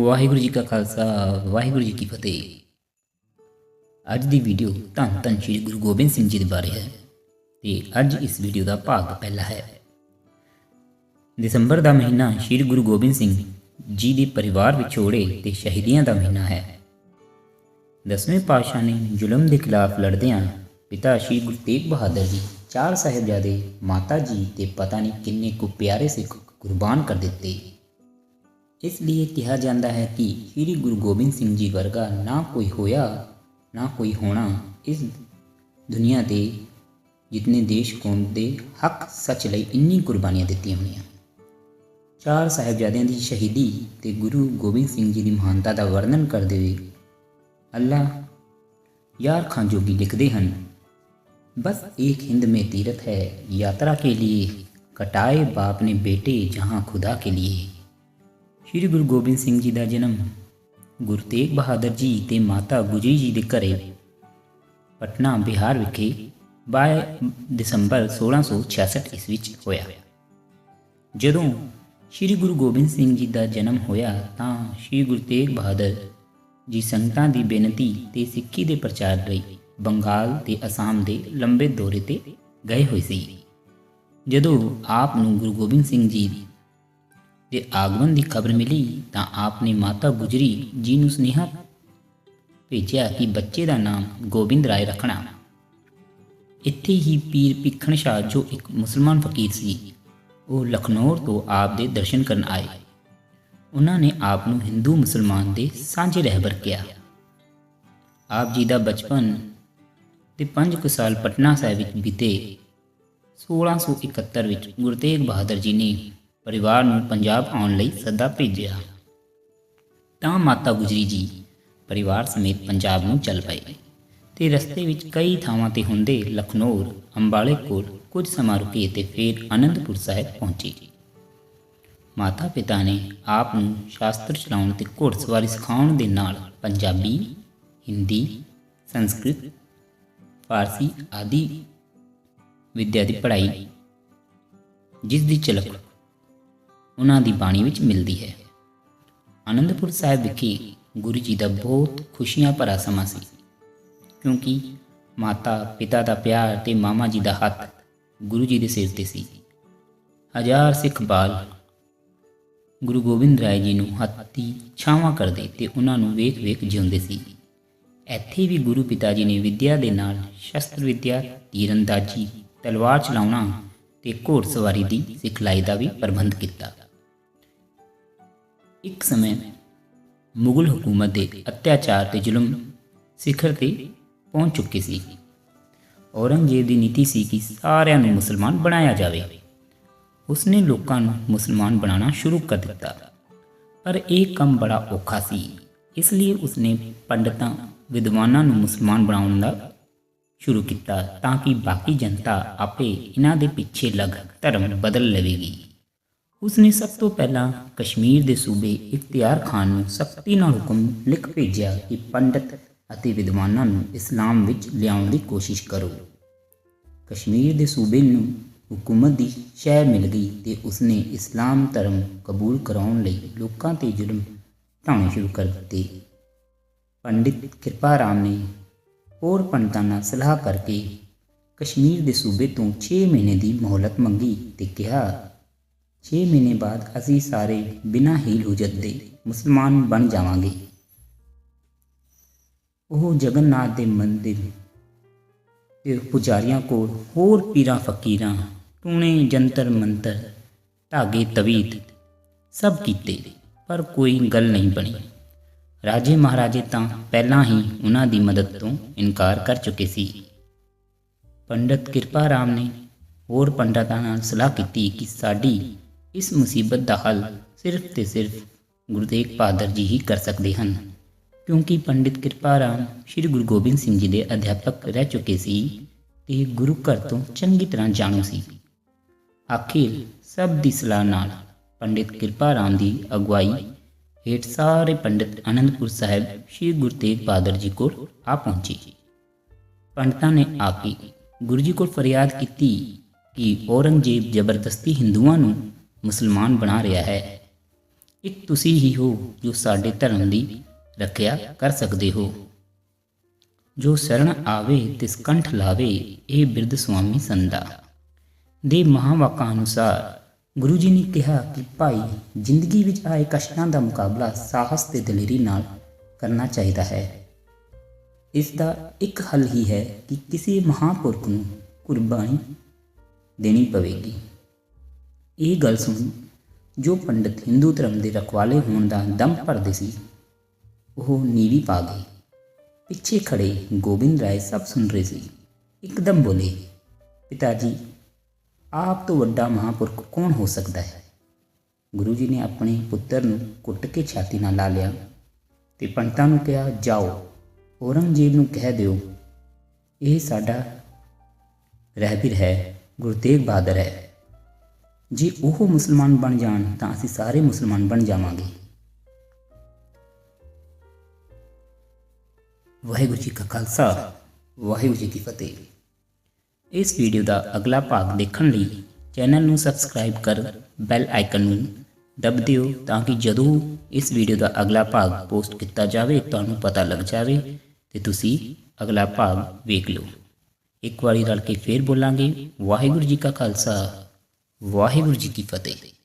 ਵਾਹਿਗੁਰੂ ਜੀ ਕਾ ਖਾਲਸਾ, ਵਾਹਿਗੁਰੂ ਜੀ ਕੀ ਫਤਿਹ। ਅੱਜ ਦੀ ਵੀਡੀਓ ਧੰਨ ਧੰਨ ਸ਼੍ਰੀ ਗੁਰੂ ਗੋਬਿੰਦ ਸਿੰਘ ਜੀ ਦੇ ਬਾਰੇ ਹੈ ਤੇ ਅੱਜ ਇਸ ਵੀਡੀਓ ਦਾ ਭਾਗ ਪਹਿਲਾ ਹੈ। ਦਸੰਬਰ ਦਾ ਮਹੀਨਾ ਸ਼੍ਰੀ ਗੁਰੂ ਗੋਬਿੰਦ ਸਿੰਘ ਜੀ ਦੇ ਪਰਿਵਾਰ ਵਿਛੋੜੇ ਤੇ ਸ਼ਹੀਦੀਆਂ ਦਾ ਮਹੀਨਾ ਹੈ। ਦਸਵੇਂ ਪਾਤਸ਼ਾਹ ਨੇ ਜ਼ੁਲਮ ਦੇ ਖਿਲਾਫ ਲੜਦਿਆਂ ਪਿਤਾ ਸ਼੍ਰੀ ਗੁਰੂ ਤੇਗ ਬਹਾਦਰ ਜੀ, ਚਾਰ ਸਾਹਿਬਜ਼ਾਦੇ ਮਾਤਾ ਜੀ ਤੇ ਪਤਾ ਨਹੀਂ ਕਿੰਨੇ ਕੁ ਪਿਆਰੇ ਸਿੱਖ ਕੁਰਬਾਨ ਕਰ ਦਿੱਤੇ। ਇਸ ਲਈ ਕਿਹਾ ਜਾਂਦਾ ਹੈ ਕਿ ਸ੍ਰੀ ਗੁਰੂ ਗੋਬਿੰਦ ਸਿੰਘ ਜੀ ਵਰਗਾ ਨਾ ਕੋਈ ਹੋਇਆ ਨਾ ਕੋਈ ਹੋਣਾ ਇਸ ਦੁਨੀਆ ਤੇ ਜਿਤਨੇ ਦੇਸ਼ ਕੌਮ ਦੇ ਹੱਕ ਸੱਚ ਲਈ ਇੰਨੀ ਕੁਰਬਾਨੀਆਂ ਦਿੱਤੀਆਂ ਹੋਈਆਂ ਚਾਰ ਸਾਹਿਬਜ਼ਾਦਿਆਂ ਦੀ ਸ਼ਹੀਦੀ ਤੇ ਗੁਰੂ ਗੋਬਿੰਦ ਸਿੰਘ ਜੀ ਦੀ ਮਹਾਨਤਾ ਦਾ ਵਰਣਨ ਕਰਦੇ ਹੋਏ ਅੱਲਾ यार खान जोगी लिखते हैं बस एक हिंद में तीरथ है यात्रा के लिए कटाए बाप ने बेटे जहाँ खुदा के लिए ਸ਼੍ਰੀ ਗੁਰੂ ਗੋਬਿੰਦ ਸਿੰਘ ਜੀ ਦਾ ਜਨਮ, ਗੁਰੂ ਤੇਗ ਬਹਾਦਰ ਜੀ ਤੇ ਮਾਤਾ ਗੁਜਰੀ ਜੀ ਦੇ ਘਰੇ, ਪਟਨਾ ਬਿਹਾਰ ਵਿਖੇ 22 ਦਸੰਬਰ 1666 ਈਸਵੀ ਵਿੱਚ ਹੋਇਆ। ਜਦੋਂ ਸ਼੍ਰੀ ਗੁਰੂ ਗੋਬਿੰਦ ਸਿੰਘ ਜੀ ਦਾ ਜਨਮ ਹੋਇਆ ਤਾਂ ਸ਼੍ਰੀ ਗੁਰੂ ਤੇਗ ਬਹਾਦਰ ਜੀ ਸੰਗਤਾਂ ਦੀ ਬੇਨਤੀ ਤੇ ਸਿੱਖੀ ਦੇ ਪ੍ਰਚਾਰ ਲਈ ਬੰਗਾਲ ਤੇ ਅਸਾਮ ਦੇ ਲੰਬੇ ਦੌਰੇ ਤੇ ਗਏ ਹੋਏ ਸੀ। ਜਦੋਂ ਆਪ ਨੂੰ ਗੁਰੂ ਗੋਬਿੰਦ ਸਿੰਘ ਜੀ ਦੇ ਆਗਮਨ ਦੀ ਖਬਰ ਮਿਲੀ ਤਾਂ ਆਪ ਨੇ ਮਾਤਾ ਗੁਜਰੀ ਜੀ ਨੂੰ ਸੁਨੇਹਾ ਭੇਜਿਆ ਕਿ ਬੱਚੇ ਦਾ ਨਾਮ ਗੋਬਿੰਦ ਰਾਏ ਰੱਖਣਾ। ਇੱਥੇ ਹੀ ਪੀਰ ਭਿੱਖਣ ਸ਼ਾਹ, ਜੋ ਇੱਕ ਮੁਸਲਮਾਨ ਫਕੀਰ ਸੀ, ਉਹ ਲਖਨੌਰ ਤੋਂ ਆਪ ਦੇ ਦਰਸ਼ਨ ਕਰਨ ਆਏ। ਉਹਨਾਂ ਨੇ ਆਪ ਨੂੰ ਹਿੰਦੂ ਮੁਸਲਮਾਨ ਦੇ ਸਾਂਝੇ ਰਹਿਬਰ ਕਿਹਾ। ਆਪ ਜੀ ਦਾ ਬਚਪਨ ਤੇ 5 ਕੁ ਸਾਲ ਪਟਨਾ ਸਾਹਿਬ ਵਿੱਚ ਬੀਤੇ 1671 ਵਿੱਚ ਗੁਰੂ ਤੇਗ ਬਹਾਦਰ ਜੀ ਨੇ ਪਰਿਵਾਰ ਨੂੰ ਪੰਜਾਬ ਆਉਣ ਲਈ ਸੱਦਾ ਭੇਜਿਆ। ਤਾਂ ਮਾਤਾ ਗੁਜਰੀ ਜੀ ਪਰਿਵਾਰ ਸਮੇਤ ਪੰਜਾਬ ਨੂੰ ਚੱਲ ਪਏ ਤੇ ਰਸਤੇ ਵਿੱਚ ਕਈ ਥਾਵਾਂ ਤੇ ਹੁੰਦੇ ਲਖਨੌਰ, ਅੰਬਾਲੇ ਕੋਲ ਕੁਝ ਸਮਾਂ ਰੁਕੇ ਤੇ ਫਿਰ ਅਨੰਦਪੁਰ ਸਾਹਿਬ ਪਹੁੰਚੇ। ਮਾਤਾ ਪਿਤਾ ਨੇ ਆਪ ਨੂੰ ਸ਼ਾਸਤਰ ਚਲਾਉਣ ਤੇ ਘੋੜਸਵਾਰੀ ਸਿਖਾਉਣ ਦੇ ਨਾਲ ਪੰਜਾਬੀ, ਹਿੰਦੀ, ਸੰਸਕ੍ਰਿਤ, ਫਾਰਸੀ ਆਦਿ ਵਿਦਿਆ ਦੀ ਪੜ੍ਹਾਈ, ਜਿਸ ਦੀ ਝਲਕ ਉਹਨਾਂ ਦੀ ਬਾਣੀ ਵਿੱਚ ਮਿਲਦੀ ਹੈ। ਆਨੰਦਪੁਰ ਸਾਹਿਬ ਵਿਖੇ ਗੁਰੂ ਜੀ ਦਾ ਬਹੁਤ ਖੁਸ਼ੀਆਂ ਭਰਾ ਸਮਾਂ ਸੀ। ਕਿਉਂਕਿ ਮਾਤਾ, ਪਿਤਾ ਦਾ ਪਿਆਰ ਤੇ ਮਾਮਾ ਜੀ ਦਾ ਹੱਥ ਗੁਰੂ ਜੀ ਦੇ ਸਿਰ ਤੇ ਸੀ। ਹਜ਼ਾਰ ਸਿੱਖ ਬਾਲ ਗੁਰੂ ਗੋਬਿੰਦ ਰਾਏ ਜੀ ਨੂੰ ਹੱਥੀ ਛਾਵਾਂ ਕਰਦੇ ਤੇ ਉਹਨਾਂ ਨੂੰ ਵੇਖ-ਵੇਖ ਜਿਉਂਦੇ ਸੀ। ਇੱਥੇ ਵੀ ਗੁਰੂ ਪਿਤਾ ਜੀ ਨੇ ਵਿਦਿਆ ਦੇ ਨਾਲ ਸ਼ਸਤਰ ਵਿਦਿਆ ਤੀਰੰਦਾਜ਼ੀ ਤਲਵਾਰ ਚਲਾਉਣਾ ਤੇ ਘੋੜਸਵਾਰੀ ਦੀ ਸਿਖਲਾਈ ਦਾ ਵੀ ਪ੍ਰਬੰਧ ਕੀਤਾ। ਇੱਕ ਸਮੇਂ ਮੁਗਲ ਹਕੂਮਤ ਦੇ ਅਤਿਆਚਾਰ ਤੇ ਜ਼ੁਲਮ ਸਿਖਰ ਤੇ ਪਹੁੰਚ ਚੁੱਕੇ ਸੀ। ਔਰੰਗਜ਼ੇਬ ਦੀ ਨੀਤੀ ਸੀ ਕਿ ਸਾਰਿਆਂ ਨੂੰ ਮੁਸਲਮਾਨ ਬਣਾਇਆ ਜਾਵੇ। ਉਸਨੇ ਲੋਕਾਂ ਨੂੰ ਮੁਸਲਮਾਨ ਬਣਾਉਣਾ ਸ਼ੁਰੂ ਕਰ ਦਿੱਤਾ। ਪਰ ਇਹ ਕੰਮ ਬੜਾ ਔਖਾ ਸੀ। ਇਸ ਲਈ ਉਸਨੇ ਪੰਡਤਾਂ, ਵਿਦਵਾਨਾਂ ਨੂੰ ਮੁਸਲਮਾਨ ਬਣਾਉਣ ਦਾ ਸ਼ੁਰੂ ਕੀਤਾ ਤਾਂ ਕਿ ਬਾਕੀ ਜਨਤਾ ਆਪੇ ਇਹਨਾਂ ਦੇ ਪਿੱਛੇ ਲੱਗ ਧਰਮ ਬਦਲ ਲਵੇਗੀ। ਉਸਨੇ ਸਭ ਤੋਂ ਪਹਿਲਾਂ ਕਸ਼ਮੀਰ ਦੇ ਸੂਬੇ ਇਖਤਿਆਰ ਖਾਨ ਨੂੰ ਸਖਤੀ ਨਾਲ ਹੁਕਮ ਲਿਖ ਭੇਜਿਆ ਕਿ ਪੰਡਤ ਅਤੇ ਵਿਦਵਾਨਾਂ ਨੂੰ ਇਸਲਾਮ ਵਿੱਚ ਲਿਆਉਣ ਦੀ ਕੋਸ਼ਿਸ਼ ਕਰੋ। ਕਸ਼ਮੀਰ ਦੇ ਸੂਬੇ ਨੂੰ ਹਕੂਮਤ ਦੀ ਸ਼ਹਿ ਮਿਲ ਗਈ ਤੇ ਉਸਨੇ ਇਸਲਾਮ ਧਰਮ ਕਬੂਲ ਕਰਾਉਣ ਲਈ ਲੋਕਾਂ ਤੇ ਜ਼ੁਲਮ ਢਾਉਣੇ ਸ਼ੁਰੂ ਕਰ ਦਿੱਤੇ। ਪੰਡਿਤ ਕਿਰਪਾ ਰਾਮ ਨੇ ਹੋਰ ਪੰਡਤਾਂ ਨਾਲ ਸਲਾਹ ਕਰਕੇ ਕਸ਼ਮੀਰ ਦੇ ਸੂਬੇ ਤੋਂ 6 ਮਹੀਨੇ ਦੀ ਮਹਲਤ ਮੰਗੀ ਤੇ ਕਿਹਾ 6 ਮਹੀਨੇ ਬਾਅਦ ਅਸੀਂ ਸਾਰੇ ਬਿਨਾਂ ਹੀਲ ਹੁਜਤ ਦੇ ਮੁਸਲਮਾਨ ਬਣ ਜਾਵਾਂਗੇ ਉਹ ਜਗਨਨਾਥ ਦੇ ਮੰਦਿਰ ਤੇ ਪੁਜਾਰੀਆਂ ਕੋਲ ਹੋਰ ਪੀਰਾਂ ਫਕੀਰਾਂ ਟੂਣੇ ਜੰਤਰ ਮੰਤਰ ਧਾਗੇ ਤਵੀਤ ਸਭ ਕੀਤੇ ਪਰ ਕੋਈ ਗੱਲ ਨਹੀਂ ਬਣੀ ਰਾਜੇ ਮਹਾਰਾਜੇ ਤਾਂ ਪਹਿਲਾਂ ਹੀ ਉਹਨਾਂ ਦੀ ਮਦਦ ਤੋਂ ਇਨਕਾਰ ਕਰ ਚੁੱਕੇ ਸੀ ਪੰਡਤ ਕਿਰਪਾ ਰਾਮ ਨੇ ਹੋਰ ਪੰਡਤਾਂ ਨਾਲ ਸਲਾਹ ਕੀਤੀ ਕਿ ਸਾਡੀ ਇਸ ਮੁਸੀਬਤ ਦਾ ਹੱਲ ਸਿਰਫ ਤੇ ਸਿਰਫ ਗੁਰੂ ਤੇਗ ਬਹਾਦਰ ਜੀ ਹੀ ਕਰ ਸਕਦੇ ਹਨ। ਕਿਉਂਕਿ ਪੰਡਿਤ ਕਿਰਪਾ ਰਾਮ ਸ੍ਰੀ ਗੁਰੂ ਗੋਬਿੰਦ ਸਿੰਘ ਜੀ ਦੇ ਅਧਿਆਪਕ ਰਹਿ ਚੁੱਕੇ ਸੀ ਤੇ ਗੁਰੂ ਘਰ ਤੋਂ ਚੰਗੀ ਤਰ੍ਹਾਂ ਜਾਣੂ ਸੀ। ਆਖਿਰ ਸਭ ਦੀ ਸਲਾਹ ਨਾਲ ਪੰਡਿਤ ਕਿਰਪਾ ਰਾਮ ਦੀ ਅਗਵਾਈ ਹੇਠ ਸਾਰੇ ਪੰਡਿਤ ਅਨੰਦਪੁਰ ਸਾਹਿਬ ਸ੍ਰੀ ਗੁਰੂ ਤੇਗ ਬਹਾਦਰ ਜੀ ਕੋਲ ਆ ਪਹੁੰਚੇ। ਪੰਡਤਾਂ ਨੇ ਆ ਕੇ ਗੁਰੂ ਜੀ ਕੋਲ ਫਰਿਆਦ ਕੀਤੀ ਕਿ ਔਰੰਗਜ਼ੇਬ ਜ਼ਬਰਦਸਤੀ ਹਿੰਦੂਆਂ ਨੂੰ ਮੁਸਲਮਾਨ ਬਣਾ ਰਿਹਾ ਹੈ। ਇੱਕ ਤੁਸੀਂ ਹੀ ਹੋ ਜੋ ਸਾਡੇ ਧਰਮ ਦੀ ਰੱਖਿਆ ਕਰ ਸਕਦੇ ਹੋ। ਜੋ ਸ਼ਰਨ ਆਵੇ ਤਿਸ ਕੰਠ ਲਾਵੇ, ਇਹ ਬਿਰਧ ਸੁਆਮੀ ਸੰਦਾ ਦੇ ਮਹਾਵਾਕਾਂ ਅਨੁਸਾਰ ਗੁਰੂ ਜੀ ਨੇ ਕਿਹਾ ਕਿ ਭਾਈ, ਜ਼ਿੰਦਗੀ ਵਿੱਚ ਆਏ ਕਸ਼ਟਾਂ ਦਾ ਮੁਕਾਬਲਾ ਸਾਹਸ ਤੇ ਦਲੇਰੀ ਨਾਲ ਕਰਨਾ ਚਾਹੀਦਾ ਹੈ। ਇਸ ਦਾ ਇੱਕ ਹੱਲ ਹੀ ਹੈ ਕਿ ਕਿਸੇ ਮਹਾਪੁਰਖ ਨੂੰ ਕੁਰਬਾਨੀ ਦੇਣੀ ਪਵੇਗੀ। ਇਹ ਗੱਲ ਸੁਣ, ਜੋ ਪੰਡਿਤ ਹਿੰਦੂ ਧਰਮ ਦੇ ਰਖਵਾਲੇ ਹੋਣ ਦਾ ਦਮ ਭਰਦੇ ਸੀ, ਉਹ ਨੀਵੀ ਪਾ ਗਏ। ਪਿੱਛੇ ਖੜੇ ਗੋਬਿੰਦ ਰਾਏ ਸਭ ਸੁਣ ਰਹੇ ਸੀ। ਇੱਕਦਮ ਬੋਲੇ ਪਿਤਾ ਜੀ ਆਪ ਤੋਂ ਵੱਡਾ ਮਹਾਪੁਰਖ ਕੌਣ ਹੋ ਸਕਦਾ ਹੈ? ਗੁਰੂ ਜੀ ਨੇ ਆਪਣੇ ਪੁੱਤਰ ਨੂੰ ਕੁੱਟ ਕੇ ਛਾਤੀ ਨਾਲ ਲਾ ਲਿਆ ਤੇ ਪੰਡਤਾਂ ਨੂੰ ਕਿਹਾ, ਜਾਓ, ਔਰੰਗਜ਼ੇਬ ਨੂੰ ਕਹਿ ਦਿਓ, ਇਹ ਸਾਡਾ ਰਹਿਬਰ ਹੈ, ਗੁਰੂ ਤੇਗ ਬਹਾਦਰ ਹੈ। ਜੇ ਉਹ ਮੁਸਲਮਾਨ ਬਣ ਜਾਣ, ਤਾਂ ਅਸੀਂ ਸਾਰੇ ਮੁਸਲਮਾਨ ਬਣ ਜਾਵਾਂਗੇ। ਵਾਹਿਗੁਰੂ ਜੀ ਕਾ ਖਾਲਸਾ, ਵਾਹਿਗੁਰੂ ਜੀ ਕੀ ਫਤਿਹ। ਇਸ ਵੀਡੀਓ ਦਾ ਅਗਲਾ ਭਾਗ ਦੇਖਣ ਲਈ ਚੈਨਲ ਨੂੰ ਸਬਸਕ੍ਰਾਈਬ ਕਰ ਬੈਲ ਆਈਕਨ ਨੂੰ ਦਬ ਦਿਓ ਤਾਂ ਕਿ ਜਦੋਂ ਇਸ ਵੀਡੀਓ ਦਾ ਅਗਲਾ ਭਾਗ ਪੋਸਟ ਕੀਤਾ ਜਾਵੇ, ਤੁਹਾਨੂੰ ਪਤਾ ਲੱਗ ਜਾਵੇ ਤੇ ਤੁਸੀਂ ਅਗਲਾ ਭਾਗ ਵੇਖ ਲਓ। ਇੱਕ ਵਾਰੀ ਰਲ ਕੇ ਫੇਰ ਬੋਲਾਂਗੇ। ਵਾਹਿਗੁਰੂ ਜੀ ਕਾ ਖਾਲਸਾ। ਵਾਹਿਗੁਰੂ ਜੀ ਕੀ ਫਤਿਹ।